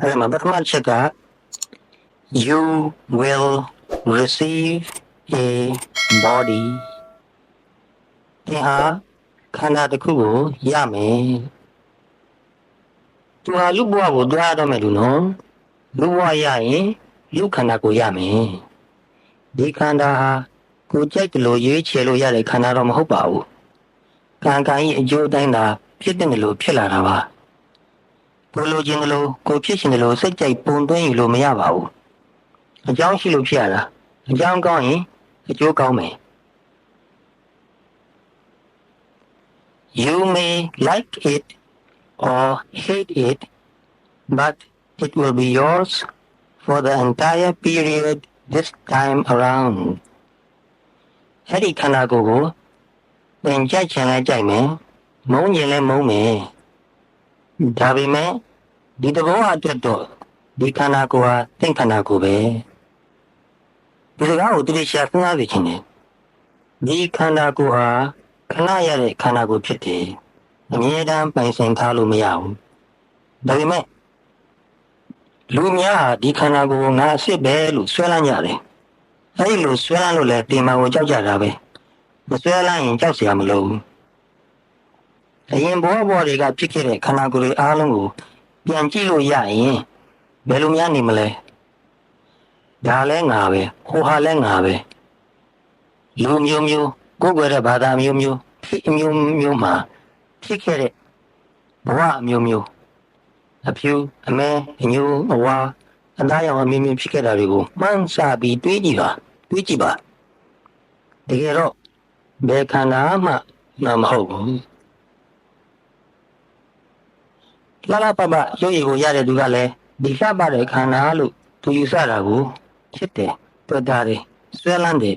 အဲ့ဒါမှာပထမချက်က you will receive a body သင်ဟာခန္ဓာတစ်ခုကိုရမယ်သူဟာလူဘဝကိုတွားတော့မယ်လူနော်လူဘဝရရင်လူခန္ဓာကိုရမယ်ဒီခန္ဓာဟာကိုကြိုက်တယ်လို့ရွေးချယ်လို့ရတဲ့ခန္ဓာတော့မဟုတ်ပါဘူးကံကံရဲ့အကျိုးအတိုင်းသာဖြစ်တဲ့လို့ဖြစ်လာတာပါ ကိုလိုချင်တယ်လို့ကိုဖြစ်ချင်တယ်လို့စိတ်ကြိုက်ပုံသွင်းယူလို့မရပါဘူးအကြောင်းရှိလို့ဖြစ်ရတာအကြောင်းကောင်းရင်အကျိုးကောင်းမယ် You may like it or hate it, but it will be yours for the entire period this time around. အဲ့ဒီခန္ဓာကိုယ်ကိုသင်ကြိုက်ချင်လဲကြိုက်မယ်မုန်းချင်လဲမုန်းမယ် ဒါပေမဲ့ဒီသဘောအတွက်တော့ဒီခန္ဓာကိုယ်ဟာသင်ခန္ဓာကိုယ်ပဲဒီစကားကိုသူတို့ရှာစဉ်းစားနေခြင်းနဲ့ဒီခန္ဓာကိုယ်ဟာခဏရတဲ့ခန္ဓာကိုယ်ဖြစ်တယ်အမြဲတမ်းပိုင်ဆိုင်ထားလို့မရဘူးဒါပေမဲ့လူများဟာဒီခန္ဓာကိုယ်ကိုငါအစ်စ်ပဲလို့ဆွဲလန်းကြတယ်အဲဒီလိုဆွဲလန်းလို့လဲတင်မာကိုကြောက်ကြတာပဲမဆွဲလန်းရင်ကြောက်เสียမလို့ဘူး အရင်ဘောဘောတွေကဖြစ်ခဲ့တဲ့ခန္ဓာကိုယ်တွေအားလုံးကိုပြန်ကြည့်လို့ရရင်ဘယ်လိုများနေမလဲဒါလဲငါပဲဟိုဟာလဲငါပဲလူမျိုးမျိုးကိုယ်ွယ်တဲ့ဘာသာမျိုးမျိုးဖြစ်အမျိုးမျိုးမှာဖြစ်ခဲ့တဲ့ဘဝအမျိုးမျိုးအဖြူအမဲအညိုအဝါအသားရောင်အမျိုးမျိုးဖြစ်ခဲ့တာတွေကိုမှန်းဆပြီးတွေးကြည့်ပါတွေးကြည့်ပါတကယ်တော့ဘယ်ခန္ဓာမှမဟုတ်ဘူး လာလာပပရုပ်ရည်ကိုရတဲ့သူကလည်းဒီလှပတဲ့ခန္ဓာလို့သူယူဆတာကိုချစ်တယ်တွေ့တာတယ်ဆွဲလန်းတယ်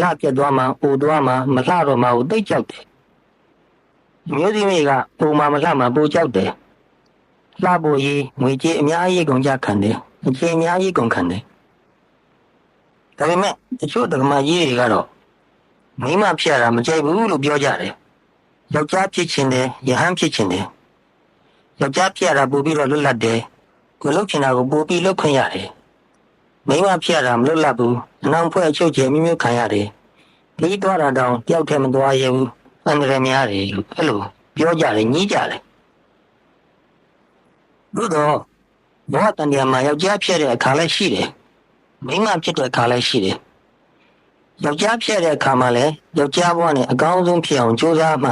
လှပြတ်သွားမှအိုသွားမှမလှတော့မှကိုသိကြောက်တယ်မျိုးသမီးကပုံမှန်မလှမှပိုကြောက်တယ်လှဖို့ရေးငွေကြေးအများကြီးကုန်ကြခံတယ်အချိန်အများကြီးကုန်ခံတယ်ဒါပေမဲ့တချို့တက္ကမကြီးတွေကတော့မိမဖြစ်ရတာမကြိုက်ဘူးလို့ပြောကြတယ်ယောက်ျားဖြစ်ချင်တယ်ယဟန်ဖြစ်ချင်တယ် ယောက်ျားဖြစ်ရတာပို့ပြီးတော့လွတ်လပ်တယ်ကိုလှုပ်ချင်တာကိုပို့ပြီးလှုပ်ခွင့်ရတယ်မိမဖြစ်ရတာမလွတ်လပ်ဘူးအနောင်ဖွဲ့အချုပ်ချယ်မျိုးမျိုးခံရတယ်ဒီတော့တာတောင်တယောက်တည်းမသွားရဘူးအန္တရာယ်များတယ်လို့အဲ့လိုပြောကြတယ်ညည်းကြတယ်ဘုတော့ဘောတန်တရားမှာယောက်ျားဖြစ်တဲ့အခါလည်းရှိတယ်မိန်းမဖြစ်တဲ့အခါလည်းရှိတယ်ယောက်ျားဖြစ်တဲ့အခါမှာလည်းယောက်ျားဘဝနဲ့အကောင်းဆုံးဖြစ်အောင်ကြိုးစားမှ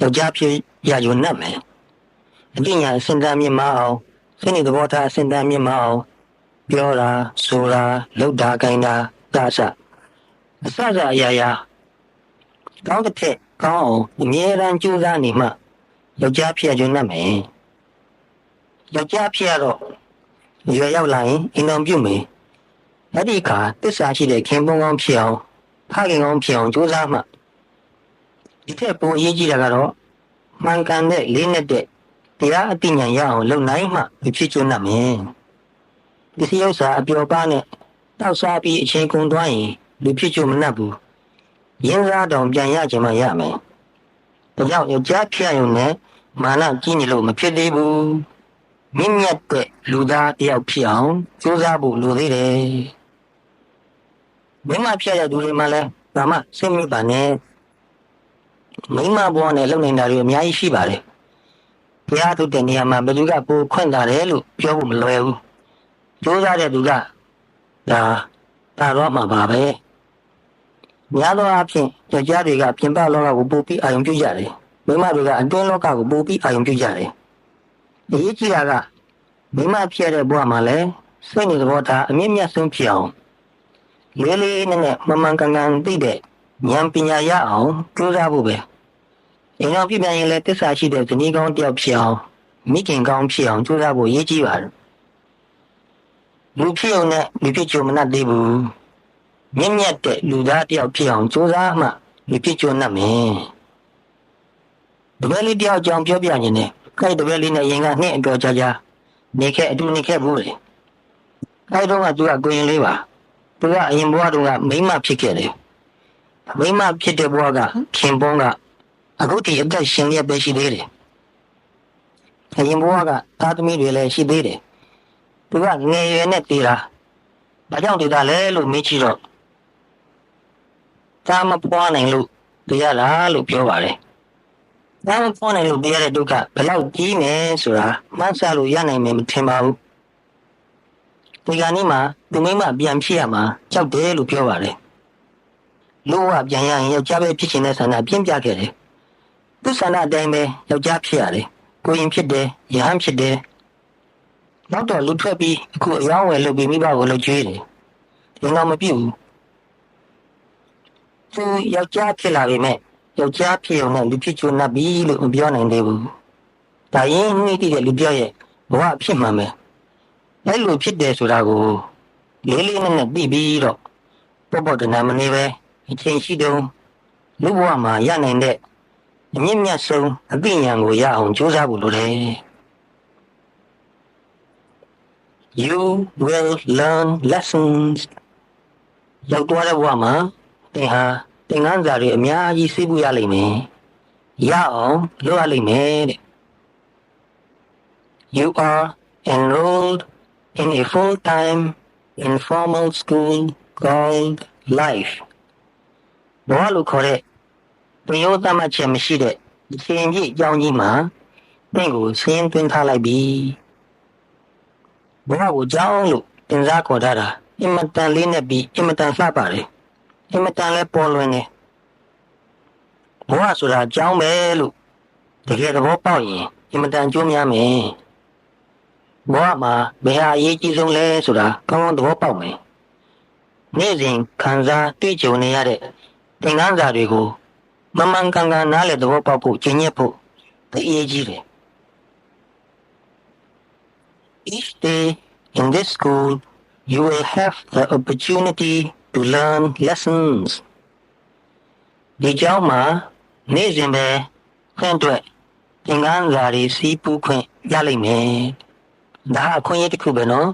ယောက်ျားဖြစ်ရယူနိုင်မယ်အ ပညာအစင်တမ်းမြင့်မအောင်စိတ်နဲ့သဘောထားအစင်တမ်းမြင့်မအောင်ပြောတာဆိုတာလုပ်တာကိုင်းတာဒါစအစစအရာရာကောင်းတဲ့ထက်ကောင်းအောင်အမြဲတမ်းကြိုးစားနေမှယောက်ျားဖြစ်ရနိုင်မယ်ယောက်ျားဖြစ်ရတော့ရွယ်ရောက်လာရင်အိမ်တော်ပြုမယ်အဲ့ဒီအခါတစ္ဆာရှိတဲ့ခင်ပွန်းကောင်းဖြစ်အောင်ဖခင်ကောင်းဖြစ်အောင်ကြိုးစားမှဒီထက်ပိုအရေးကြီးတာကတော့မှန်ကန်တဲ့လေးနဲ့တဲ့ တရားအသိဉာဏ်ရအောင်လုပ်နိုင်မှဖြစ်ကျွနိုင်မယ်ဒီစီဥစ္စာအပျော်ပါနဲ့တောက်စားပြီးအချိန်ကုန်သွားရင်လူဖြစ်ကျွမနှက်ဘူးရင်းစားတောင်ပြန်ရချင်မှရမယ်ဒါကြောင့်ယောက်ျားဖြစ်ရုံနဲ့မာနကြီးနေလို့မဖြစ်သေးဘူးမြင့်မြတ်တဲ့လူသားတယောက်ဖြစ်အောင်ကြိုးစားဖို့လိုသေးတယ်မိမဖြစ်ရတဲ့သူတွေမှလည်းဒါမှစိတ်မိပါနဲ့မိမဘဝနဲ့လုံနေတာတွေအများကြီးရှိပါတယ် ဘုရားထုတ်တဲ့နေရာမှာဘယ်သူကပိုခွင့်တာတယ်လို့ပြောဖို့မလွယ်ဘူးကြိုးစားတဲ့သူကဒါတာတော့မှာပါပဲများသောအားဖြင့်ယောက်ျားတွေကပြင်ပလောကကိုပို့ပြီးအာရုံပြုကြတယ်မိန်းမတွေကအတွင်းလောကကိုပို့ပြီးအာရုံပြုကြတယ်အရေးကြီးတာကမိန်းမဖြစ်တဲ့ဘဝမှာလည်းစိတ်နဲ့သဘောထားအမြင့်မြတ်ဆုံးဖြစ်အောင်လေးလေးနက်နက်မမှန်ကန်ကန်သိတဲ့ဉာဏ်ပညာရအောင်ကြိုးစားဖို့ပဲ အင်္ဂါပြပြန်ရင်လည်းတစ္ဆာရှိတဲ့ဇနီးကောင်းတယောက်ဖြစ်အောင်မိခင်ကောင်းဖြစ်အောင်ကြိုးစားဖို့ရည်ကြီးပါတယ်လူဖြစ်ုံနဲ့လူဖြစ်ကြုံမနှက်သေးဘူးမြင့်မြတ်တဲ့လူသားတယောက်ဖြစ်အောင်ကြိုးစားမှလူဖြစ်ကြုံနှက်မယ်တပည့်လေးတယောက်ကြောင့်ပြောပြနေတယ်ခိုက်တပည့်လေးနဲ့ရင်ကနှစ်အတော်ကြာကြာနေခဲ့အတူနေခဲ့ဘူးလေခိုက်တော့ကသူကကိုရင်လေးပါသူကအရင်ဘဝတုန်းကမိန်းမဖြစ်ခဲ့တယ်မိန်းမဖြစ်တဲ့ဘဝကခင်ပွန်းက အခုတည်းအသက်ရှင်ရပဲရှိသေးတယ်အရင်ဘဝကသားသမီးတွေလည်းရှိသေးတယ်သူကငယ်ရွယ်နဲ့တည်တာဘာကြောင့်တည်တာလဲလို့မေးကြည့်တော့ဒါမပွားနိုင်လို့တည်ရတာလို့ပြောပါတယ်ဒါမပွားနိုင်လို့တည်ရတဲ့ဒုက္ခဘယ်လောက်ကြီးနေဆိုတာမှန်းဆလို့ရနိုင်မယ်မထင်ပါဘူးဒီကနေ့မှသူမိမပြန်ဖြစ်ရမှာကြောက်တယ်လို့ပြောပါတယ်လို့ဝပြန်ရရင်ယောက်ျားပဲဖြစ်ချင်တဲ့ဆန္ဒပြင်းပြခဲ့တယ် သူဆန္ဒအတိုင်းပဲယောက်ျားဖြစ်ရတယ်ကိုရင်ဖြစ်တယ်ယဟန်ဖြစ်တယ်နောက်တော့လူထွက်ပြီးအခုအယောင်းဝယ်လုပ်ပြီးမိဘကိုလှုပ်ကြွေးတယ်ဒီတော့မပြည့်ဘူးသူယောက်ျားဖြစ်လာပြီမဲ့ယောက်ျားဖြစ်ုံနဲ့လူဖြစ်ချွတ်နှပ်ပြီလို့မပြောနိုင်သေးဘူးဒါရင်နှိမ့်တည်တဲ့လူပြောရဲ့ဘဝဖြစ်မှမယ်အဲ့လိုဖြစ်တယ်ဆိုတာကိုလေးလေးနက်နက်သိပြီးတော့ပေါ့ပေါ့တနာမနေပဲအချိန်ရှိတုန်းလူဘဝမှာရနိုင်တဲ့ အမြင့်မြတ်ဆုံးအသိဉာဏ်ကိုရအောင်ကြိုးစားဖို့လိုတယ် You will learn lessons ရောက်သွားတဲ့ဘဝမှာသင်ဟာသင်ခန်းစာတွေအများကြီးသိဖို့ရလိမ့်မယ်ရအောင်လုပ်ရလိမ့်မယ်တဲ့ You are enrolled in a full-time informal school called life ဘဝလို့ခေါ်တဲ့ ပယောသမတ်ချက်မရှိတဲ့အရှင်ကြီးအကြောင်းကြီးမှာသင်ကိုဆင်းသွင်းထားလိုက်ပြီဘဝကိုကြောင်းလို့တင်စားခေါ်ထားတာအင်မတန်လေးနဲ့ပြီးအင်မတန်လှပတယ်အင်မတန်လဲပေါ်လွင်တယ်ဘဝဆိုတာကြောင်းပဲလို့တကယ်သဘောပေါက်ရင်အင်မတန်ကြိုးများမယ်ဘဝမှာဘယ်ဟာအရေးကြီးဆုံးလဲဆိုတာကောင်းကောင်းသဘောပေါက်မယ်နေ့စဉ်ခံစားတွေ့ကြုံနေရတဲ့သင်ခန်းစာတွေကို မမှန်ကန်ကန်နားလည်သဘောပေါက်ဖို့ကျင့်ရဖို့တအရေးကြီးတယ် Each day in this school you will have the opportunity to learn lessons ဒီကြောင့်မှာနေ့စဉ်ပဲခွင့်အတွက်သင်ခန်းစာတွေစီးပူးခွင့်ရလိမ့်မယ်ဒါအခွင့်အရေးတစ်ခုပဲနော်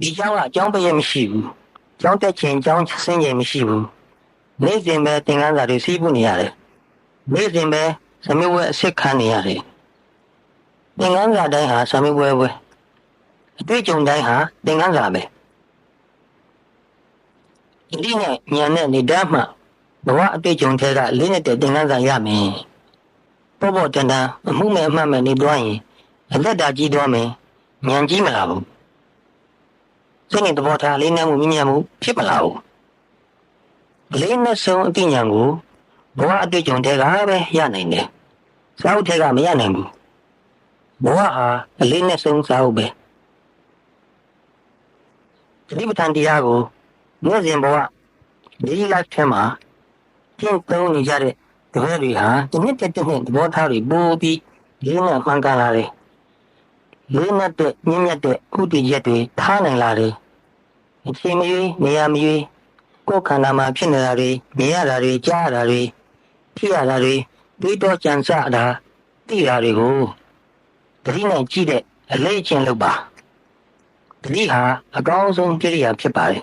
ဒီကြောင့်ကအကြောင်းပဲမရှိဘူးကျောင်းတက်ချိန်ကျောင်းဆင်းချိန်မရှိဘူး နေ့စဉ်ပဲသင်ခန်းစာတွေစီးပူးနေရတယ်နေ့စဉ်ပဲသမီးဝဲအစ်စ်ခံနေရတယ်သင်ခန်းစာတိုင်းဟာသမီးဝဲဝဲအတွေ့အကြုံတိုင်းဟာသင်ခန်းစာပဲဒီနဲ့ညံနဲ့နေတတ်မှဘဝအတွေ့အကြုံတွေကလေးနဲ့တဲ့သင်ခန်းစာရမယ်ပေါ့ပေါ့တန်တန်အမှုမဲ့အမှတ်မဲ့နေသွားရင်အသက်တာကြီးသွားမယ်ညံကြီးမလာဘူးစိတ်နဲ့သဘောထားလေးနဲ့မှုမြင်မှုဖြစ်မလာဘူး လေးနဲ့ဆုံးအသိဉာဏ်ကိုဘဝအတွေ့အကြုံတွေကပဲရနိုင်တယ်စာအုပ်တွေကမရနိုင်ဘူးဘဝဟာအလေးနဲ့ဆုံးစာအုပ်ပဲဒီပဋ္ဌာန်တရားကိုနေ့စဉ်ဘဝဒီလိုက်ထဲမှာကျင့်သုံးနေကြတဲ့တပည့်တွေဟာဒီနှစ်တက်တဲ့သဘောထားတွေပိုးပြီးလေးနဲ့မှန်ကန်လာတယ်လေးနဲ့တဲ့မြင့်မြတ်တဲ့ဥတည်ချက်တွေထားနိုင်လာတယ်အချိန်မရွေးနေရာမရွေး ကိုယ်ခန္ဓာမှာဖြစ်နေတာတွေမြင်ရတာတွေကြားရတာတွေဖြစ်ရတာတွေတွေးတောကြံစတာသိတာတွေကိုတတိနဲ့ကြည့်တဲ့အလေးအကျင့်လုပ်ပါတတိဟာအကောင်းဆုံးကြိယာဖြစ်ပါတယ်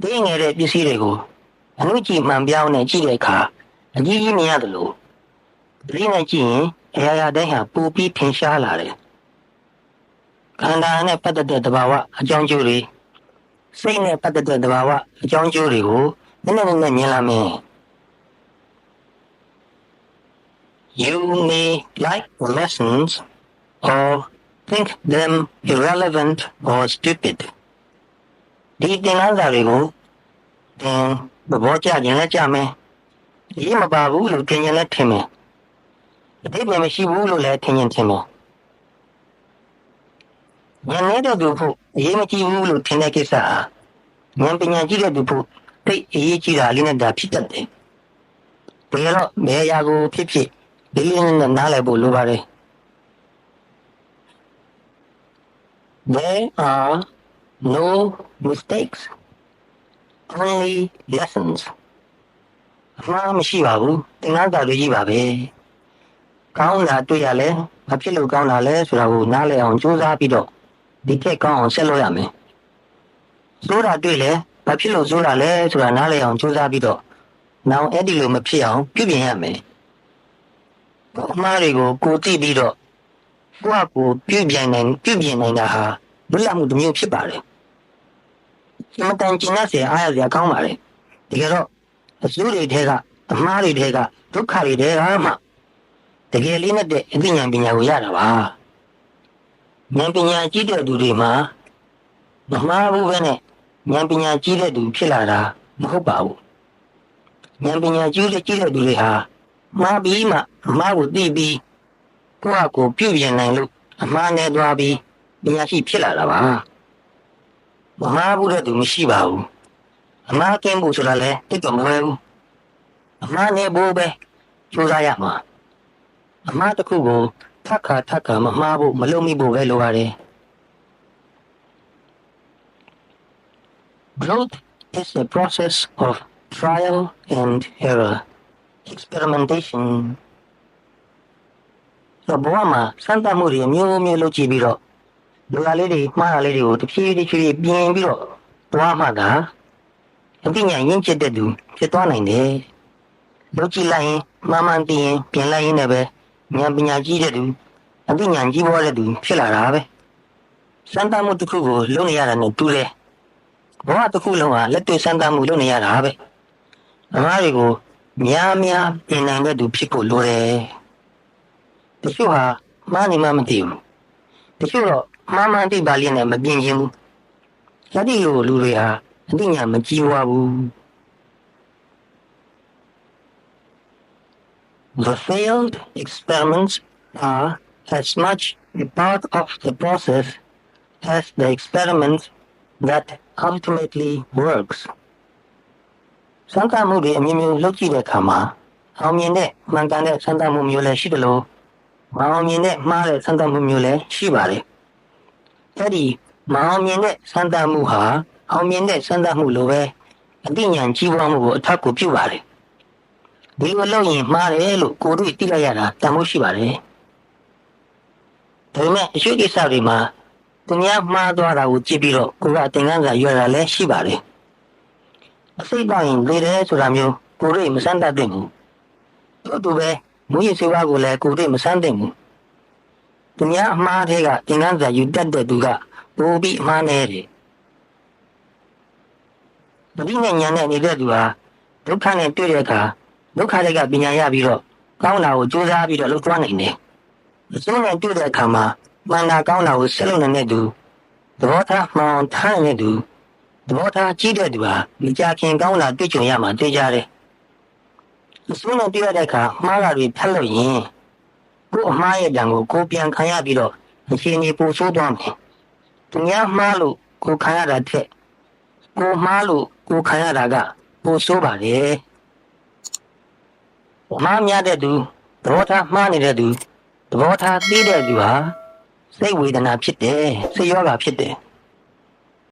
သိငယ်တဲ့ပစ္စည်းတွေကိုအမှုကြည့်မှန်ပြောင်းနဲ့ကြည့်တဲ့အခါအကြီးကြီးမြင်ရတယ်လို့တတိနဲ့ကြည့်ရင်အရာရာတိုင်းဟာပူပြီးထင်ရှားလာတယ်ခန္ဓာနဲ့ပတ်သက်တဲ့သဘာဝအကြောင်းကျိုးတွေ စိတ်နဲ့ပတ်သက်တဲ့သဘာဝအကြောင်းကျိုးတွေကိုနည်းနည်းနဲ့မြင်လာမယ် You may like the lessons or think them irrelevant or stupid ဒီသင်ခန်းစာတွေကိုသင်သဘောကျခြင်းလည်းကြမယ်ရေးမပါဘူးလို့ထင်ရင်လည်းထင်မယ်အတိတ်ပဲမရှိဘူးလို့လည်းထင်ရင်ထင်မယ် ဉာဏ်နဲ့တဲ့သူဖို့အရေးမကြီးဘူးလို့ထင်တဲ့ကိစ္စဟာဉာဏ်ပညာကြီးတဲ့သူဖို့တိတ်အရေးကြီးတာလေးနဲ့ဒါဖြစ်တတ်တယ်ဘယ်တော့ဘယ်ရာကိုဖြစ်ဖြစ်လေးလေးနဲ့နားလည်ဖို့လိုပါတယ် There are no mistakes only lessons အမှားမရှိပါဘူးသင်္ကန်းစာတွေကြီးပါပဲကောင်းတာတွေ့ရလဲဘာဖြစ်လို့ကောင်းတာလဲဆိုတာကိုနားလည်အောင်ကြိုးစားပြီးတော့ ဒီထက်ကောင်းအောင်ဆက်လုပ်ရမယ်ဆိုးတာတွေ့လဲဘာဖြစ်လို့ဆိုးတာလဲဆိုတာနားလည်အောင်ကြိုးစားပြီးတော့နောင်အဲ့ဒီလိုမဖြစ်အောင်ပြုပြင်ရမယ်အမှားတွေကိုကိုသိပြီးတော့ကိုယ့်အကိုပြုပြင်နိုင်ပြုပြင်နိုင်တာဟာဘုလမှုတစ်မျိုးဖြစ်ပါတယ်အမတန်ကျင်ရစရာအားရစရာကောင်းပါလေတကယ်တော့အစိုးတွေထဲကအမှားတွေထဲကဒုက္ခတွေထဲကမှတကယ်လေးနဲ့တဲ့အသိဉာဏ်ပညာကိုရတာပါ ဉာဏ်ပညာကြီးတဲ့သူတွေမှာမမှားဘူးပဲနဲ့ဉာဏ်ပညာကြီးတဲ့သူဖြစ်လာတာမဟုတ်ပါဘူးဉာဏ်ပညာကြီးတဲ့ကြီးတဲ့သူတွေဟာမှားပြီးမှအမှားကိုသိပြီးကိုယ့်အကိုပြုပြင်နိုင်လို့အမှားနဲ့သွားပြီးပညာရှိဖြစ်လာတာပါမမှားဘူးတဲ့သူမရှိပါဘူးအမှားကင်းဖို့ဆိုတာလည်းတိတ်တော့မလွယ်ဘူးအမှားနဲ့ဘိုးပဲကြိုးစားရမှာအမှားတစ်ခုကို ထပ်ခါထပ်ခါမမှားဖို့မလုပ်မိဖို့ပဲလိုပါတယ် Growth is a process of trial and error, experimentation. တော့ဘဝမှာစမ်းသပ်မှုတွေအမျိုးမျိုးလုပ်ကြည့်ပြီးတော့လူလာလေးတွေမှားတာလေးတွေကိုတစ်ဖြည်းဖြည်းပြင်ပြီးတော့သွားမှသာအသိဉာဏ်ရင့်ကျက်တဲ့သူဖြစ်သွားနိုင်တယ်။လုပ်ကြည့်လိုက်ရင်မှန်မှန်သိရင်ပြင်လိုက်ရင်လည်းပဲ ဉာဏ်ပညာကြီးတဲ့သူအသိဉာဏ်ကြီးပွားတဲ့သူဖြစ်လာတာပဲ။စမ်းသပ်မှုတစ်ခုကိုလုပ်နေရတာနဲ့တူတယ်။ဘဝတစ်ခုလုံးဟာလက်တွေ့စမ်းသပ်မှုလုပ်နေရတာပဲ။အမားတွေကိုများများပြင်နိုင်တဲ့သူဖြစ်ဖို့လိုတယ်။တချို့ဟာမှားနေမှမသိဘူး။တချို့တော့မှားမှန်သိပါလိမ့်နဲ့မပြင်ခြင်းဘူး။အဲ့ဒီလိုလူတွေဟာအသိဉာဏ်မကြီးပွားဘူး။ The failed experiments are as much a part of the process as the experiment that ultimately works. စံတမှုတွေအမျိုးမျိုးလုပ်ကြည့်တဲ့အခါမှာအောင်မြင်တဲ့မှန်ကန်တဲ့စံတမှုမျိုးလည်းရှိတယ်လို့မအောင်မြင်တဲ့မှားတဲ့စံတမှုမျိုးလည်းရှိပါတယ်။အဲဒီမအောင်မြင်တဲ့စံတမှုဟာအောင်မြင်တဲ့စံတမှုလိုပဲအသိဉာဏ်ကြီးပွားမှုကိုအထောက်အကူပြုပါတယ်။ ဒီလိုလုပ်ရင်မှားတယ်လို့ကိုယ်တို့သိလိုက်ရတာတန်ဖိုးရှိပါတယ်။ဒါပေမဲ့အရှိကိစ္စတွေမှာသူများမှားသွားတာကိုကြည့်ပြီးတော့ကိုယ်ကသင်ခန်းစာရွယ်တာလည်းရှိပါတယ်။အစိတ်ပေါရင်လေတယ်ဆိုတာမျိုးကိုယ်တို့မစမ်းတတ်သင့်ဘူး။တို့တူပဲမူရစေဝါကိုလည်းကိုယ်တို့မစမ်းသင့်ဘူး။သူများအမှားတွေကသင်ခန်းစာယူတတ်တဲ့သူကပိုပြီးအမှားနေတယ်။ပဋိညာဉ်နဲ့နေတဲ့သူဟာဒုက္ခနဲ့တွေ့တဲ့အခါ ဒုက္ခတွေကပညာရပြီးတော့ကောင်းတာကိုကြိုးစားပြီးတော့လုပ်သွားနိုင်တယ်။အစိုးနဲ့တွေ့တဲ့အခါမှာမှန်တာကောင်းတာကိုဆက်လုပ်နိုင်တဲ့သူသဘောထားမှန်ထားနိုင်တဲ့သူသဘောထားကြီးတဲ့သူဟာမကြခင်ကောင်းတာတွေ့ကြုံရမှာတွေ့ကြတယ်။အစိုးနဲ့တွေ့ရတဲ့အခါမှားတာတွေဖတ်လို့ရင်ကို့အမှားရဲ့တံကိုကိုပြန်ခံရပြီးတော့အခြေအနေပိုဆိုးသွားမယ်။သူများမှားလို့ကိုခံရတာထက်ကိုမှားလို့ကိုခံရတာကပိုဆိုးပါလေ။ မှားများတဲ့သူသဘောထားမှားနေတဲ့သူသဘောထားသိတဲ့သူဟာစိတ်ဝေဒနာဖြစ်တယ်စိတ်ယောဂဖြစ်တယ်